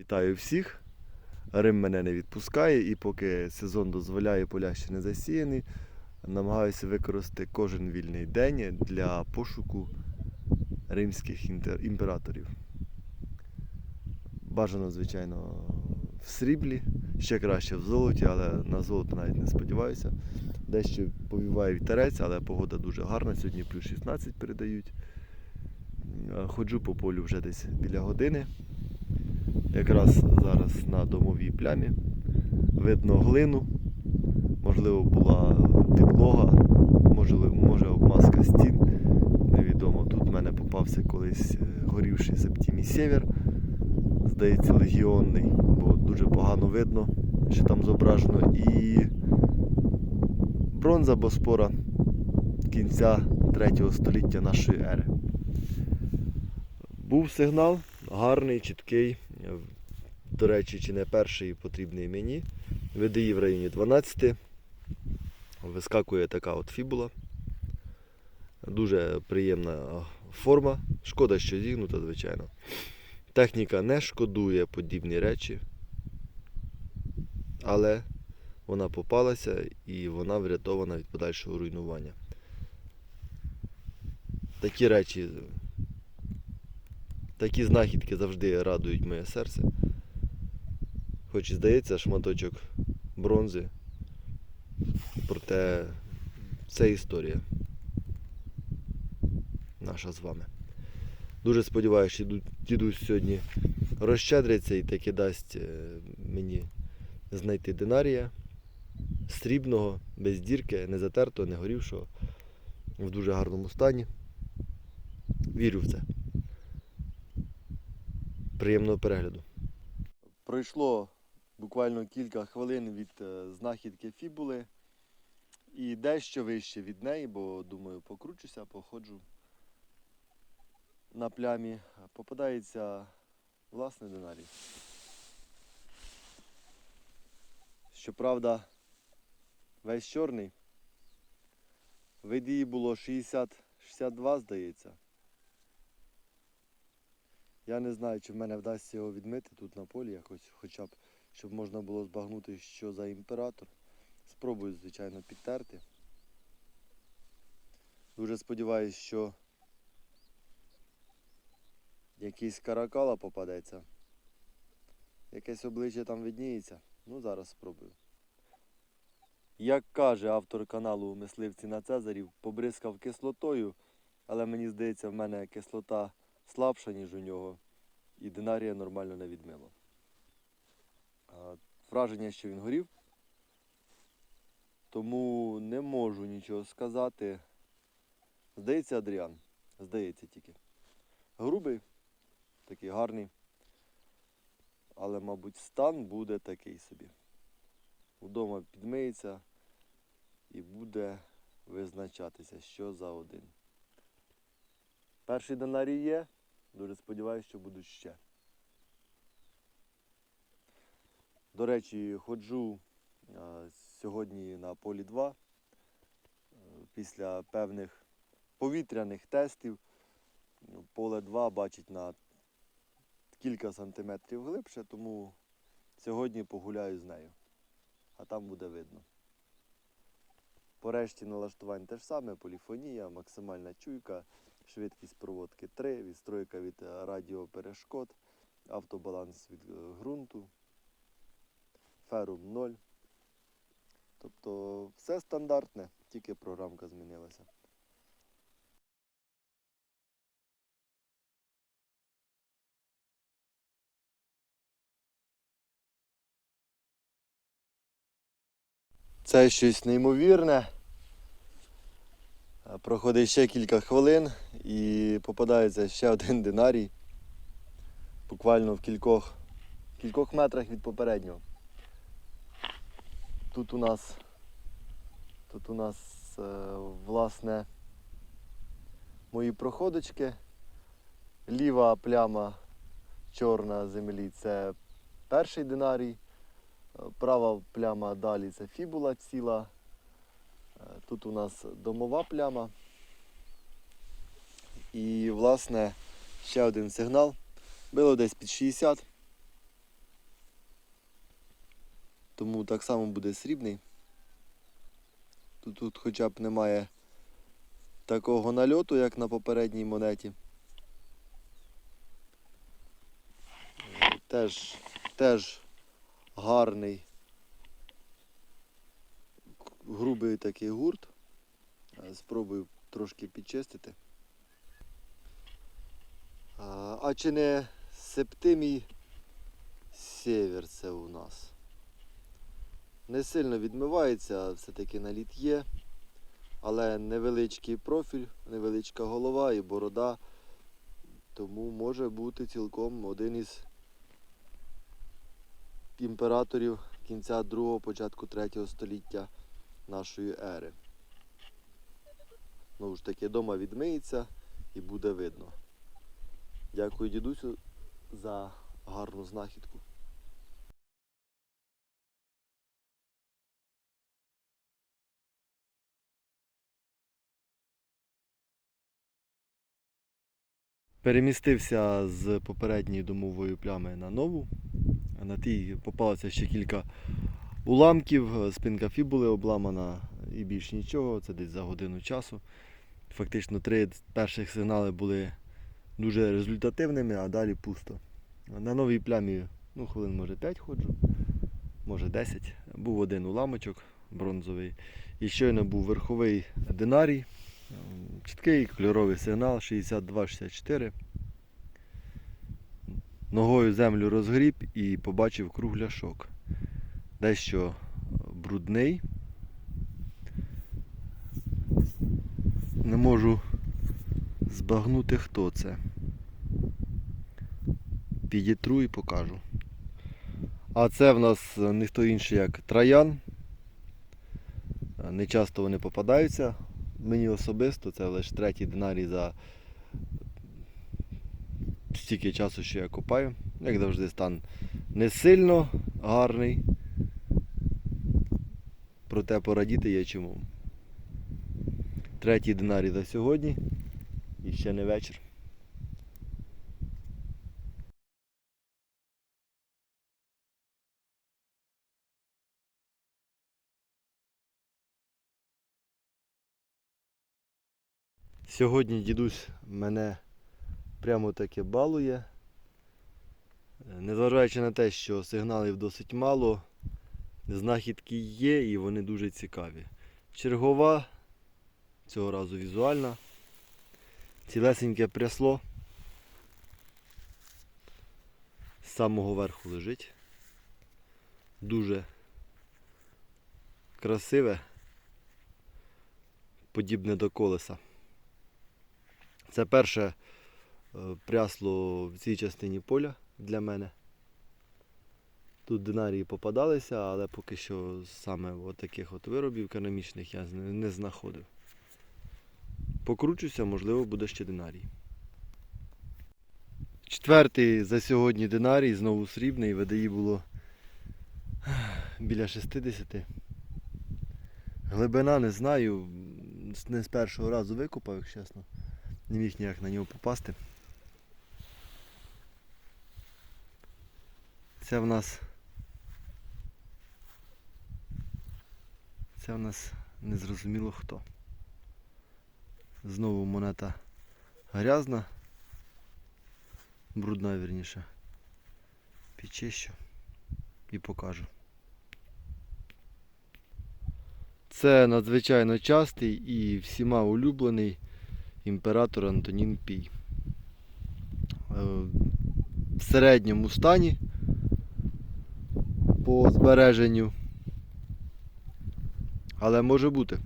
Вітаю всіх. Рим мене не відпускає, і поки сезон дозволяє, поля ще не засіяні, намагаюся використати кожен вільний день для пошуку римських імператорів. Бажано, звичайно, в сріблі, ще краще в золоті, але на золото навіть не сподіваюся. Дещо повіває вітерець, але погода дуже гарна. Сьогодні плюс 16 передають. Е, Ходжу по полю вже десь біля години. Якраз зараз на домовій плямі. Видно глину. Можливо, була підлога, може, може обмазка стін. Невідомо. Тут в мене попався колись е, горівший Септімій Сєвєр. Здається, легіонний, бо дуже погано видно, що там зображено. І бронза Боспора кінця 3 століття нашої ери. Був сигнал, гарний, чіткий. До речі, чи не перший потрібний мені. ВДІ в районі 12. Вискакує така от фібула. Дуже приємна форма. Шкода, що зігнута, звичайно. Техніка не шкодує подібні речі. Але вона попалася і вона врятована від подальшого руйнування. Такі речі Такі знахідки завжди радують моє серце. Хоч і здається, шматочок бронзи. Проте це історія. Наша з вами. Дуже сподіваюся, що дідусь сьогодні розщедриться і таки дасть е, мені знайти динарія срібного, без дірки, не затертого, не горівшого, в дуже гарному стані. Вірю в це. Приємного перегляду. Пройшло буквально кілька хвилин від е, знахідки фібули і дещо вище від неї, бо думаю, покручуся, походжу на плямі. Попадається власний динарій. Щоправда, весь чорний. Вид її було 60-62, здається. Я не знаю, чи в мене вдасться його відмити тут на полі, якось, хоча б, щоб можна було збагнути, що за імператор. Спробую, звичайно, підтерти. Дуже сподіваюся, що якийсь каракала попадеться. Якесь обличчя там видніється. Ну, зараз спробую. Як каже автор каналу Мисливці на Цезарів, побризкав кислотою, але мені здається, в мене кислота слабша, ніж у нього, і динарія нормально не відмило. А, Враження, що він горів, тому не можу нічого сказати. Здається, Адріан. Здається тільки. Грубий, такий гарний. Але, мабуть, стан буде такий собі. Вдома підмиється і буде визначатися, що за один. Перший динарій є. Дуже сподіваюся, що будуть ще. До речі, ходжу сьогодні на полі 2 е, після певних повітряних тестів. Ну, Поле 2 бачить на кілька сантиметрів глибше, тому сьогодні погуляю з нею. А там буде видно. По решті налаштувань те ж саме, поліфонія, максимальна чуйка, швидкість проводки 3, відстройка від е, радіоперешкод, автобаланс від е, ґрунту, ферум 0. Тобто все стандартне, тільки програмка змінилася. Це щось неймовірне. Проходить ще кілька хвилин і попадається ще один динарій. Буквально в кількох, кількох метрах від попереднього. Тут у нас тут у нас е, власне мої проходочки. Ліва пляма чорна землі це перший динарій. Е, Права пляма далі це фібула ціла. Тут у нас домова пляма. І, власне, ще один сигнал. Було десь під 60. Тому так само буде срібний. Тут, тут хоча б немає такого нальоту, як на попередній монеті. Теж, теж гарний грубий такий гурт. Е, Спробую трошки підчистити. А, а чи не септимій север це у нас? Не сильно відмивається, все-таки наліт є, але невеличкий профіль, невеличка голова і борода. Тому може бути цілком один із імператорів кінця другого, початку третього століття нашої ери. Знову ж таки, дома відмиється і буде видно. Дякую дідусю за гарну знахідку. Перемістився з попередньої домової плями на нову. На тій попалося ще кілька уламків, спинка фібули обламана і більш нічого. Це десь за годину часу. Фактично три перших сигнали були дуже результативними, а далі пусто. На новій плямі, ну, хвилин може 5 ходжу, може 10. Був один уламочок бронзовий. І щойно був верховий динарій. Чіткий кольоровий сигнал 62-64. Ногою землю розгріб і побачив кругляшок. Дещо брудний. Не можу збагнути, хто це. Підітру і покажу. А це в нас ніхто інший, як троян. Не часто вони попадаються. Мені особисто це лише третій динарій за стільки часу, що я копаю. Як завжди, стан не сильно гарний. Проте порадіти є чому. Третій динарій за сьогодні. І ще не вечір. Сьогодні дідусь мене прямо таки балує. Е, Незважаючи на те, що сигналів досить мало, знахідки є і вони дуже цікаві. Чергова, цього разу візуальна, цілесеньке прясло. З самого верху лежить. Дуже красиве, подібне до колеса. Це перше е, прясло в цій частині поля для мене. Тут динарії попадалися, але поки що саме от таких от виробів керамічних я не знаходив. Покручуся, можливо, буде ще динарій. Четвертий за сьогодні динарій, знову срібний, ВДІ було біля 60. Глибина не знаю, не з першого разу викопав, якщо чесно. Не міг ніяк на нього попасти. Це в нас. Це в нас незрозуміло хто. Знову монета грязна, брудна вірніше. Підчищу і покажу. Це надзвичайно частий і всіма улюблений імператор Антонін Пій. Е, В середньому стані по збереженню. Але може бути.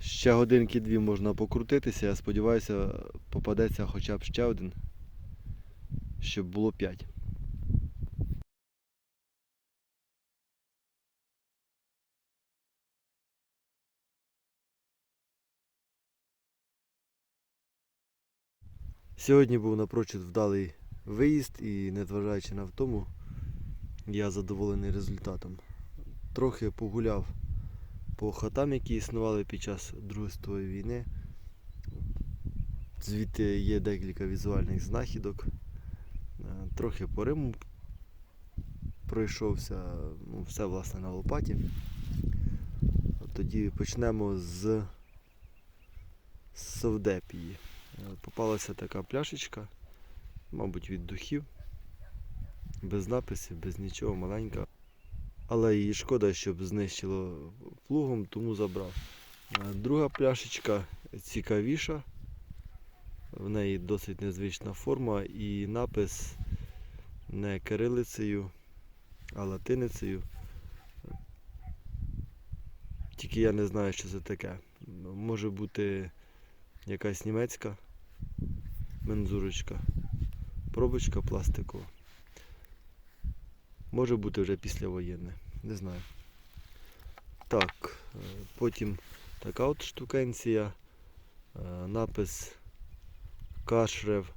Ще годинки-дві можна покрутитися, я сподіваюся, попадеться хоча б ще один, щоб було 5. Сьогодні був напрочуд вдалий виїзд і незважаючи на втому, я задоволений результатом. Трохи погуляв по хатам, які існували під час Другої світової війни. Звідти є декілька візуальних знахідок. Е, Трохи по Риму пройшовся, ну, все власне на лопаті. Тоді почнемо з Совдепії. Е, Попалася така пляшечка, мабуть, від духів. Без написів, без нічого, маленька. Але її шкода, щоб знищило плугом, тому забрав. Е, Друга пляшечка цікавіша. В неї досить незвична форма і напис не кирилицею, а латиницею. Тільки я не знаю, що це таке. Може бути якась німецька мензурочка, пробочка пластикова. Може бути вже післявоєнне, не знаю. Так, е, потім така от штукенція, е, напис Кашрев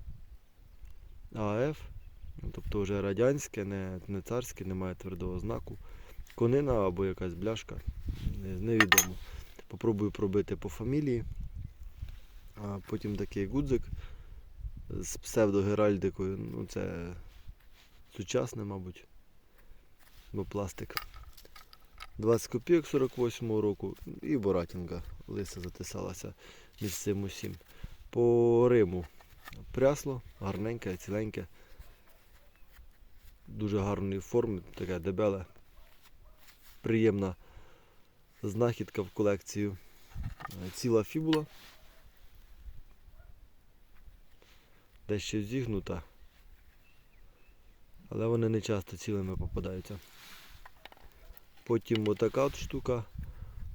АФ, ну, тобто вже радянське, не, не царське, немає твердого знаку. Конина або якась бляшка, не- невідомо. Попробую пробити по фамілії. А потім такий гудзик з псевдогеральдикою. Ну, це сучасне, мабуть, бо пластик. 20 копійок 48-го року і Боратінка лиса затисалася між цим усім. По Риму прясло, гарненьке, ціленьке, дуже гарної форми, таке дебеле, приємна знахідка в колекцію. Ціла фібула. Дещо зігнута. Але вони не часто цілими попадаються. Потім отака от штука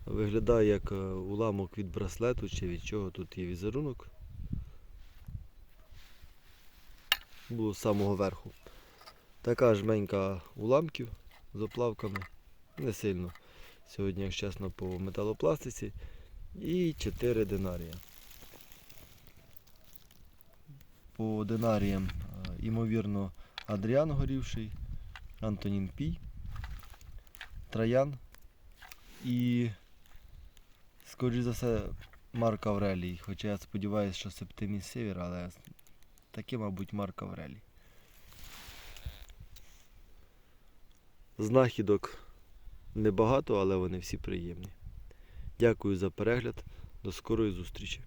виглядає як е, уламок від браслету чи від чого тут є візерунок. Було з самого верху. Така жменька уламків з оплавками. Не сильно. Сьогодні, якщо чесно, по металопластиці. І 4 динарія. По динаріям, е, ймовірно, Адріан горівший, Антонін Пій, Троян і, скоріш за все, Марк Аврелій. Хоча я сподіваюся, що Септимій Север, але таке, мабуть, Марк Аврелій. Знахідок небагато, але вони всі приємні. Дякую за перегляд. До скорої зустрічі.